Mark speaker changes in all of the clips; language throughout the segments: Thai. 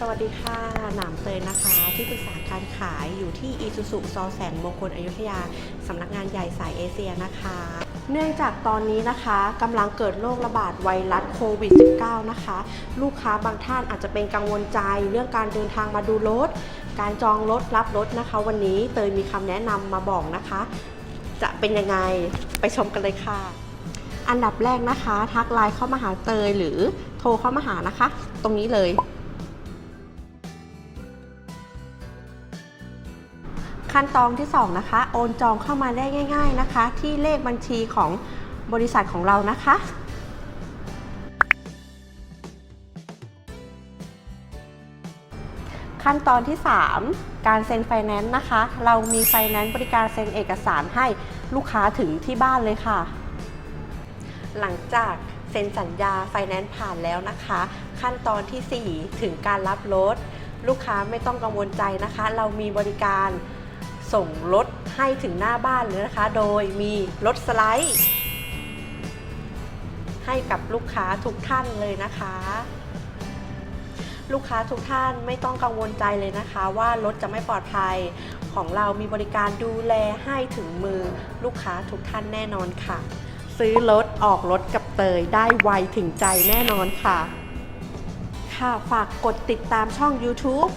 Speaker 1: สวัสดีค่ะ หนามเตยนะคะ ที่ปรึกษาการขายอยู่ที่อีซูซุซอแสนมงคลอยุธยา สำนักงานใหญ่สายเอเชียนะคะ เนื่องจากตอนนี้นะคะกำลังเกิดโรคระบาดไวรัสโควิด -19 นะคะ ลูกค้าบางท่านอาจจะเป็นกังวลใจเรื่องการเดินทางมาดูรถ การจองรถรับรถนะคะ วันนี้เตยมีคำแนะนำมาบอกนะคะ จะเป็นยังไงไปชมกันเลยค่ะอันดับแรกนะคะ ทักไลน์เข้ามาหาเตยหรือโทรเข้ามาหานะคะ ตรงนี้เลย ขั้นตอนที่ 2 นะคะ โอนจองเข้ามาได้ง่าย ๆนะคะ ที่เลขบัญชีของบริษัทของเรานะคะขั้นตอนที่ 3 การเซ็นไฟแนนซ์นะคะ เรามีไฟแนนซ์บริการเซ็นเอกสารให้ลูกค้าถึงที่บ้านเลยค่ะ หลังจากเซ็นสัญญาไฟแนนซ์ผ่านแล้วนะคะ ขั้นตอนทีสี่4 ถึงการรับรถ ลูกค้าไม่ต้องกังวลใจนะคะ เรามีบริการ ส่งรถให้ถึงหน้าบ้านเลยนะคะ โดยมีรถสไลด์ ให้กับลูกค้าทุกท่านเลยนะคะ ลูกค้าทุกท่านไม่ต้องกังวลใจเลยนะคะ ว่ารถจะไม่ปลอดภัยของเรามีบริการดูแลให้ถึงมือลูกค้าทุกท่านแน่นอนค่ะ ซื้อรถออกรถกับเตยได้ไวถึงใจแน่นอนค่ะ ค่ะฝากกดติดตามช่อง YouTube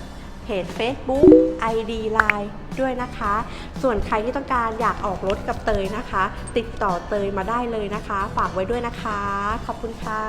Speaker 1: เพจ Facebook ID Line ด้วยนะคะ ส่วนใครที่ต้องการอยากออกรถกับเตยนะคะ ติดต่อเตยมาได้เลยนะคะ ฝากไว้ด้วยนะคะ ขอบคุณค่ะ